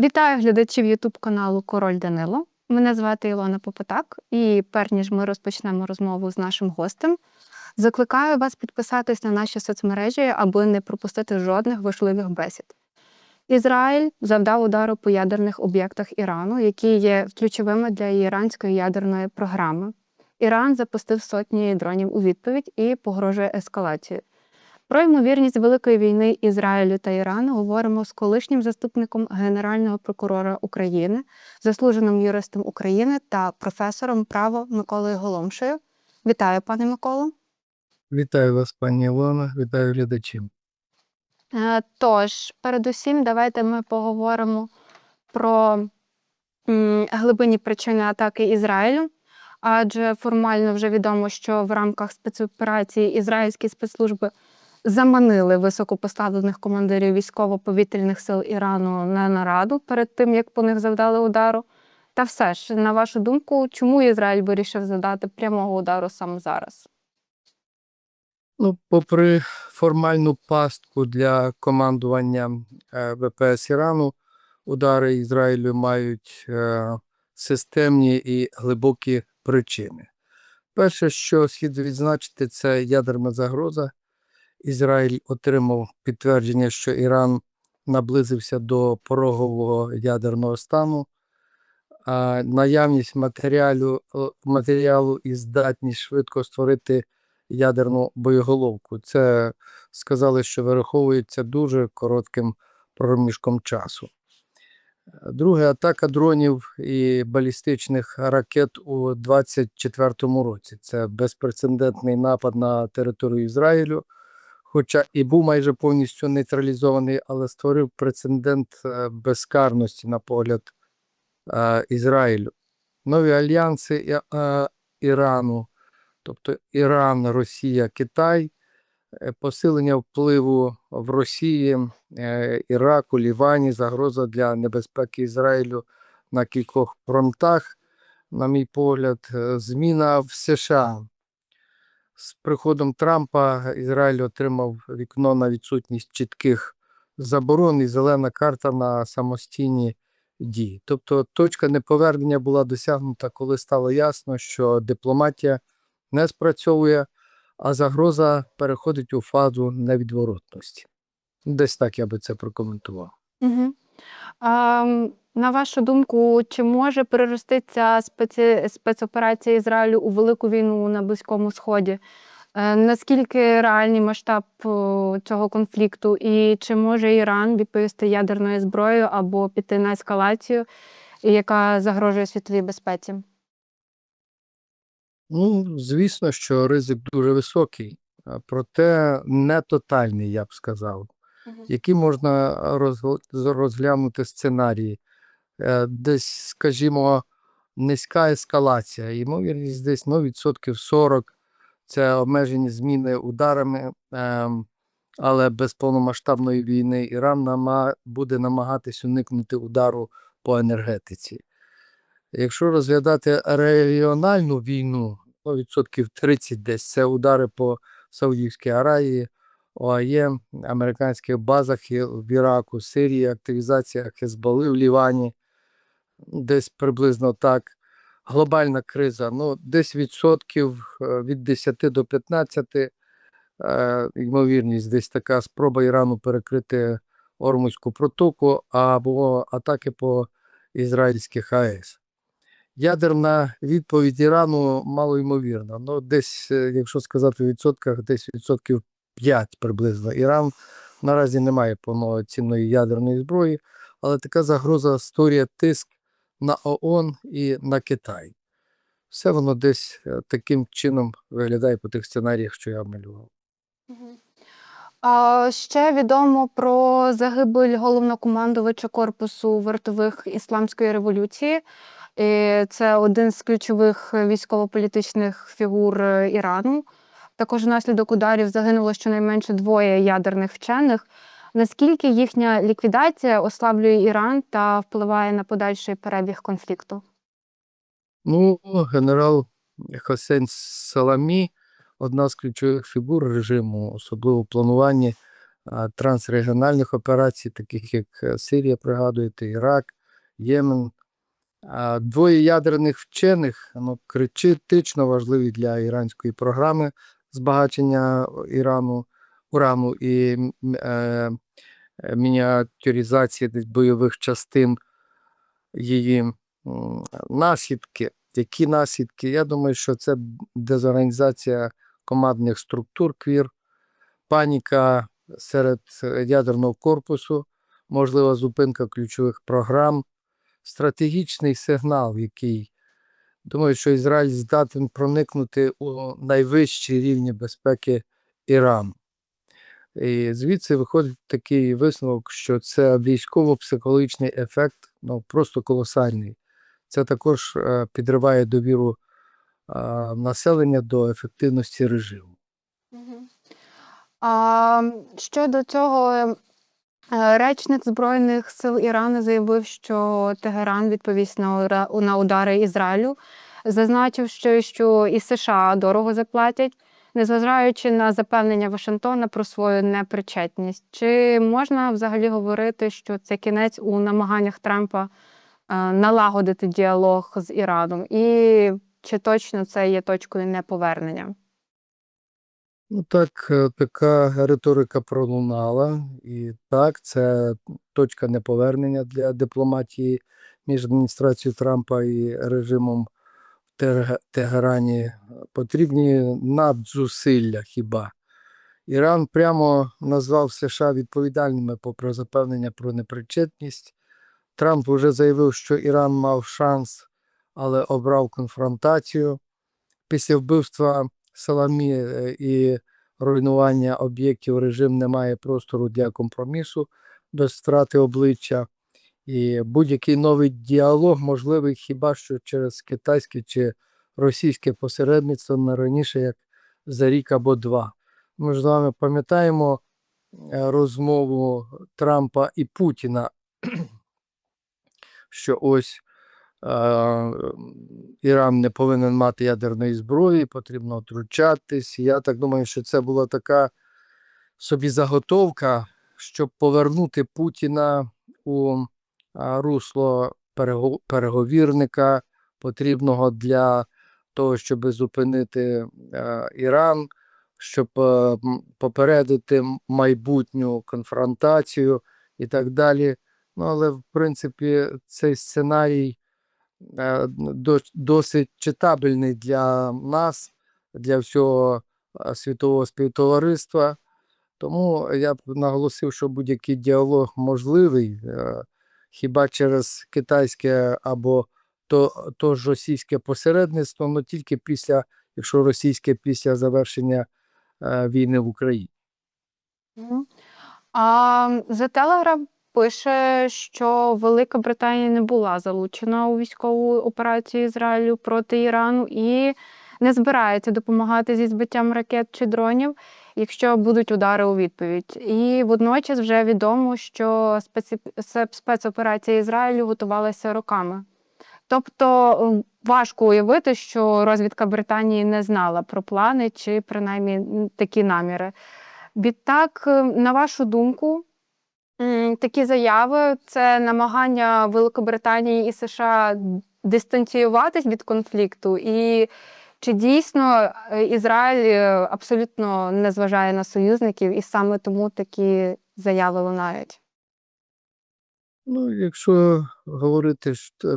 Вітаю глядачів Ютуб каналу Король Данило. Мене звати Ілона Попотак, і перш ніж ми розпочнемо розмову з нашим гостем, закликаю вас підписатись на наші соцмережі, аби не пропустити жодних важливих бесід. Ізраїль завдав удару по ядерних об'єктах Ірану, які є ключовими для іранської ядерної програми. Іран запустив сотні дронів у відповідь і погрожує ескалацією. Про ймовірність великої війни Ізраїлю та Ірану говоримо з колишнім заступником Генерального прокурора України, заслуженим юристом України та професором права Миколою Голомшею. Вітаю, пане Миколо. Вітаю вас, пані Ілона, вітаю глядачів. Е, Тож, передусім, давайте ми поговоримо про м, глибинні причини атаки Ізраїлю. Адже формально вже відомо, що в рамках спецоперації ізраїльські спецслужби заманили високопоставлених командирів військово-повітряних сил Ірану на нараду перед тим, як по них завдали удару. Та все ж, на вашу думку, чому Ізраїль вирішив задати прямого удару саме зараз? Ну, попри формальну пастку для командування е, ВПС Ірану, удари Ізраїлю мають е, системні і глибокі причини. Перше, що слід відзначити, це ядерна загроза. Ізраїль отримав підтвердження, що Іран наблизився до порогового ядерного стану. А наявність матеріалу, е, матеріалу і здатність швидко створити ядерну боєголовку. Це сказали, що вираховується дуже коротким проміжком часу. Друге, атака дронів і балістичних ракет у 2024 році. Це безпрецедентний напад на територію Ізраїлю, хоча і був майже повністю нейтралізований, але створив прецедент е, безкарності на погляд е, Ізраїлю. Нові альянси е, Ірану, тобто Іран, Росія, Китай, посилення впливу в Росії, Іраку, Лівані, загроза для небезпеки Ізраїлю на кількох фронтах, на мій погляд, зміна в США. З приходом Трампа Ізраїль отримав вікно на відсутність чітких заборон і зелена карта на самостійні дії. Тобто точка неповернення була досягнута, коли стало ясно, що дипломатія не спрацьовує, а загроза переходить у фазу невідворотності. Десь так я би це прокоментував. Угу. На вашу думку, чи може перерости спеці... спецоперація Ізраїлю у велику війну на Близькому Сході? Е, Наскільки реальний масштаб цього конфлікту, і чи може Іран відповісти ядерною зброєю або піти на ескалацію, яка загрожує світовій безпеці? Ну, звісно, що ризик дуже високий, проте не тотальний, я б сказав. Які можна розглянути сценарії? Е, Десь, скажімо, низька ескалація, ймовірність десь ну, відсотків 40 це обмежені зміни ударами, ем, але без повномасштабної війни Іран буде намагатись уникнути удару по енергетиці. Якщо розглядати регіональну війну, ну, відсотків 30 десь це удари по Саудівській Аравії, ОАЄ, американських базах в Іраку, Сирії, активізація Хезболи в Лівані, десь приблизно так. Глобальна криза, ну, десь відсотків е, від 10 до 15, е, ймовірність, десь така спроба Ірану перекрити Ормузьку протоку або атаки по ізраїльських АЕС. Ядерна відповідь Ірану малоймовірна. Ну, десь, е, якщо сказати в відсотках, десь відсотків 5 приблизно. Іран наразі не має повноцінної ядерної зброї, але така загроза створює тиск на ООН і на Китай. Все воно десь е, таким чином виглядає по тих сценаріях, що я малював. А ще відомо про загибель головнокомандувача корпусу вартових ісламської революції. І Це один з ключових військово-політичних фігур е, Ірану. Також внаслідок ударів загинуло щонайменше двоє ядерних вчених. Наскільки їхня ліквідація ослаблює Іран та впливає на подальший перебіг конфлікту? Ну, генерал Хосейн Саламі, одна з ключових фігур режиму, особливо в плануванні трансрегіональних операцій, таких як е, Сирія, пригадуєте, Ірак, Ємен. Двоє ядерних вчених ну, критично важливі для іранської програми збагачення Ірану, урану і е, е, мініатюризації бойових частин її наслідки. Які наслідки? Я думаю, що це дезорганізація командних структур КВІР, паніка серед ядерного корпусу, можлива зупинка ключових програм, стратегічний сигнал, який думаю, що Ізраїль здатен проникнути у найвищі рівні безпеки Ірану. І звідси виходить такий висновок, що це військово-психологічний ефект, ну просто колосальний. Це також е, підриває довіру е, населення до ефективності режиму. А щодо цього, речник Збройних сил Ірану заявив, що Тегеран відповість на удари Ізраїлю, зазначив, що, що і США дорого заплатять, незважаючи на запевнення Вашингтона про свою непричетність. Чи можна взагалі говорити, що це кінець у намаганнях Трампа е, налагодити діалог з Іраном? І чи точно це є точкою неповернення? Ну так, е, така риторика пролунала, і так, це точка неповернення для дипломатії між адміністрацією Трампа і режимом в Тегерані. Потрібні надзусилля хіба. Іран прямо назвав США відповідальними попри запевнення про непричетність. Трамп вже заявив, що Іран мав шанс, але обрав конфронтацію. Після вбивства Саламі е, і руйнування об'єктів режим не має простору для компромісу без втрати обличчя. І будь-який новий діалог можливий хіба що через китайське чи російське посередництво не раніше, як за рік або два. Ми ж з вами пам'ятаємо е, розмову Трампа і Путіна, що ось Іран не повинен мати ядерної зброї, потрібно втручатись. Я так думаю, що це була така собі заготовка, щоб повернути Путіна у русло переговірника, потрібного для того, щоб зупинити Іран, щоб попередити майбутню конфронтацію і так далі. Ну, але в принципі цей сценарій досить читабельний для нас, для всього е, світового співтовариства. Тому я б наголосив, що будь-який діалог можливий е, хіба через китайське або то, то ж російське посередництво, але тільки після, якщо російське після завершення е, війни в Україні. А The Telegraph пише, що Велика Британія не була залучена у військову операцію Ізраїлю проти Ірану і не збирається допомагати зі збиттям ракет чи дронів, якщо будуть удари у відповідь. І водночас вже відомо, що спецоперація Ізраїлю готувалася роками. Тобто важко уявити, що розвідка Британії не знала про плани чи принаймні такі наміри. Відтак, на вашу думку, такі заяви це намагання Великобританії і США дистанціюватись від конфлікту, і чи дійсно е, Ізраїль е, абсолютно не зважає на союзників, і саме тому такі заяви лунають? Ну, якщо говорити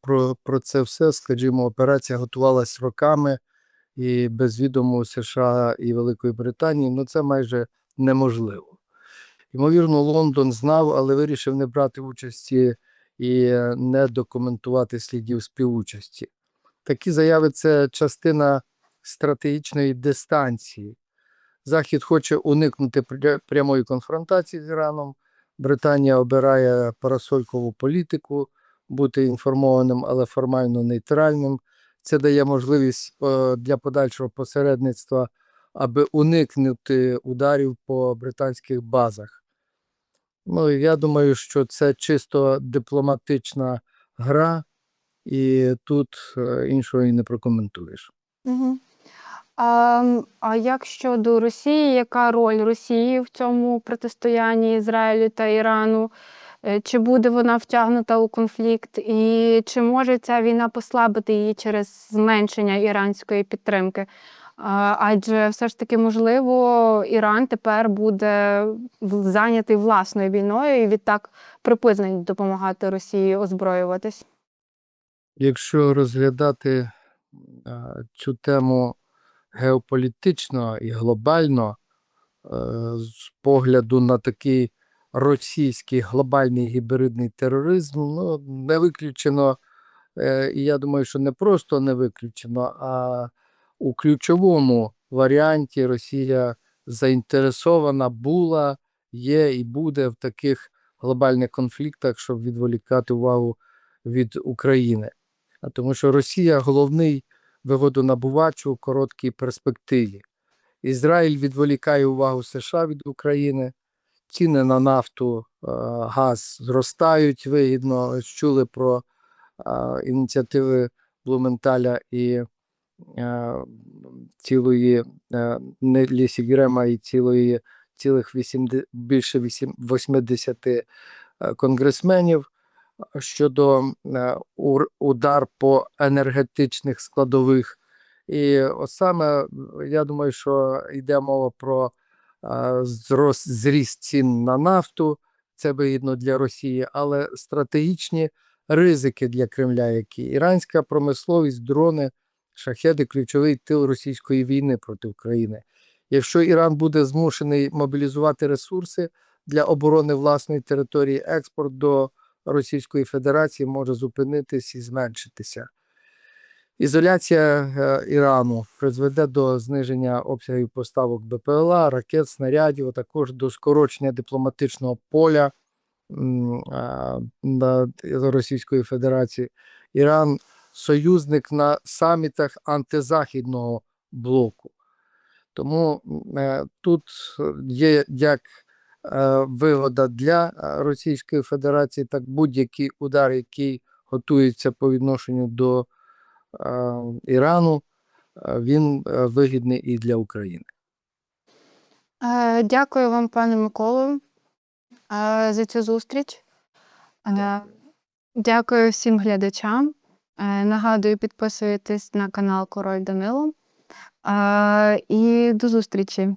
про, про це все, скажімо, операція готувалась роками і без відому США і Великої Британії, ну це майже неможливо. Ймовірно, Лондон знав, але вирішив не брати участі і е, не документувати слідів співучасті. Такі заяви це частина стратегічної дистанції. Захід хоче уникнути прямої конфронтації з Іраном. Британія обирає парасолькову політику, бути інформованим, але формально нейтральним. Це дає можливість е, для подальшого посередництва, аби уникнути ударів по британських базах. Ну, я думаю, що це чисто дипломатична гра, і тут е, іншого і не прокоментуєш. Угу. А, а як щодо Росії, яка роль Росії в цьому протистоянні Ізраїлю та Ірану? Е, Чи буде вона втягнута у конфлікт? І чи може ця війна послабити її через зменшення іранської підтримки? Адже все ж таки, можливо, Іран тепер буде зайнятий власною війною і відтак припинить допомагати Росії озброюватись. Якщо розглядати е, цю тему геополітично і глобально, е, з погляду на такий російський глобальний гібридний тероризм, ну, не виключено, е, і я думаю, що не просто не виключено, а у ключовому варіанті Росія заінтересована була, є і буде в таких глобальних конфліктах, щоб відволікати увагу від України. А тому що Росія головний вигодонабувач у короткій перспективі. Ізраїль відволікає увагу США від України, ціни на нафту, е, газ зростають вигідно. Чули про е, ініціативи Блументаля і цілої е, не Лісі Грема і цілої цілих 80, більше вісім- 80 е, конгресменів щодо е, удар по енергетичних складових. І от саме е, я думаю, що йде мова про е, зрос, зріст цін на нафту, це вигідно для Росії, але стратегічні ризики для Кремля, які іранська промисловість, дрони, шахеди ключовий тил російської війни проти України. Якщо Іран буде змушений мобілізувати ресурси для оборони власної території, експорт до Російської Федерації може зупинитись і зменшитися. Ізоляція е, Ірану призведе до зниження обсягів поставок БПЛА, ракет, снарядів, а також до скорочення дипломатичного поля на Російської Федерації. Іран союзник на самітах антизахідного блоку. Тому е, тут є як е, вигода для е, Російської Федерації, так будь-який удар, який готується по відношенню до е, Ірану, е, він е, вигідний і для України. Дякую вам, пане Миколо, е, за цю зустріч. Дякую всім глядачам. Е, Нагадую, підписуйтесь на канал Король Данило. Е, І до зустрічі.